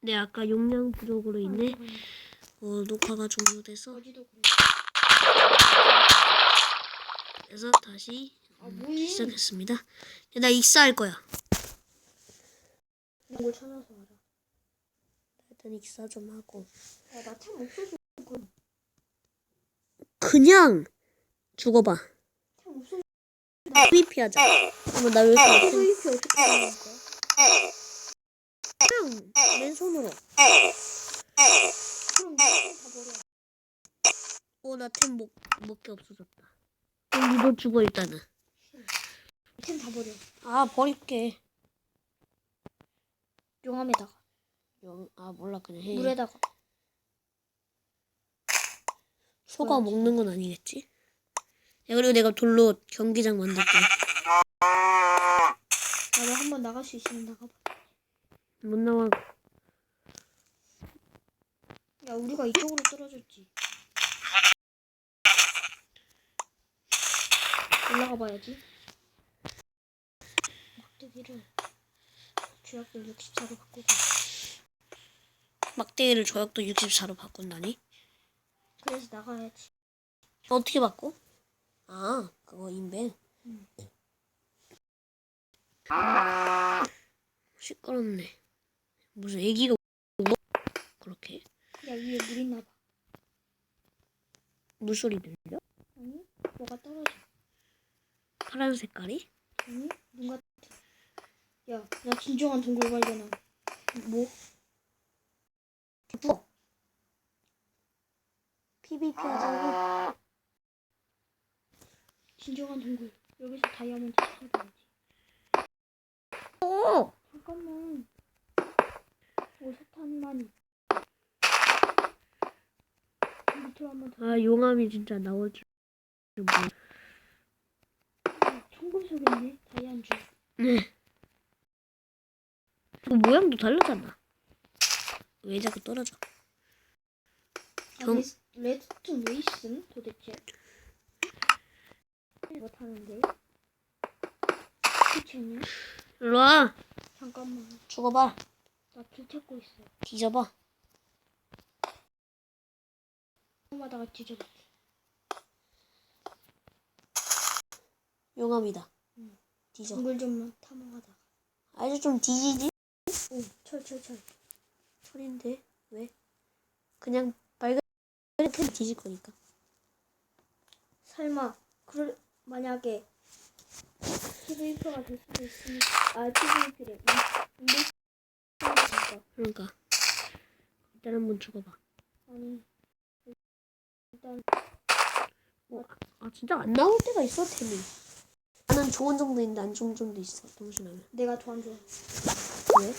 네, 아까 용량 부족으로 인해 아, 어, 녹화가 종료돼서 그래. 그래서 다시 아 뭐해? 시작했습니다. 이제 나 익사할 거야. 이런 걸 찾아서 알아. 일단 익사 좀 하고 야나참 없어져. 그냥 죽어봐. 참 없어져. PVP 하자. 어머 나 왜 이렇게 못해? PVP 어떻게 하는 거야? 그냥 맨손으로. 그럼 다 버려. 어, 나템 먹, 먹게 없어졌다. 그럼 니도 죽어, 일단은. 템 다 버려. 아, 버릴게. 용암에다가 영, 아, 몰라, 그냥 해. 물에다가. 소가 먹는 건 아니겠지? 야, 그리고 내가 돌로 경기장 만들게. 나도 한번 나갈 수 있으면 나가봐. 못 나와. 야 우리가 이쪽으로 떨어졌지. 올라가 봐야지. 막대기를 주약을 64로 바꾸고. 막대기를 조약도 64로 바꾼다니? 그래서 나가야지. 어떻게 바꿔? 아, 그거 인벤. 응. 시끄럽네. 무슨 애기가 뭐 그렇게 야 위에 물 있나 봐. 물소리 들려? 아니 뭐가 떨어져. 파란 색깔이? 아니 뭔가. 야, 나 진정한 동굴 발견함. 뭐? 뭐? PVP 하자고? 진정한 동굴. 여기서 다이아몬드 찾아야지. 어! 잠깐만. 더. 아, 용암이 진짜 나올 줄. 청금석이네 다이아몬드. 네. 그 모양도 다르잖아. 왜 자꾸 떨어져? 아, 정- 레스- 레드스톤 왜 있음 도대체? 못하는데. 그치 않냐? 일로 와. 잠깐만. 죽어봐. 나길 찾고 있어. 뒤져봐. 마다가 뒤져볼게. 용암이다. 응. 뒤져. 동굴 좀만 탐험하다가. 아주 좀 뒤지지? 오, 철, 철, 철. 철인데 왜? 그냥 빨간 템 뒤질 거니까. 설마, 그 만약에 PVP가 될 수도 있으니까, 아, PVP래. 인베이스니까. 그러니까 일단 한번 죽어봐. 아니, 일단, 아 진짜 안 나올 때가 있어 템이. 나는 좋은 정도 있는데 안 좋은 정도 있어. 동시라면. 내가 좋아. 왜?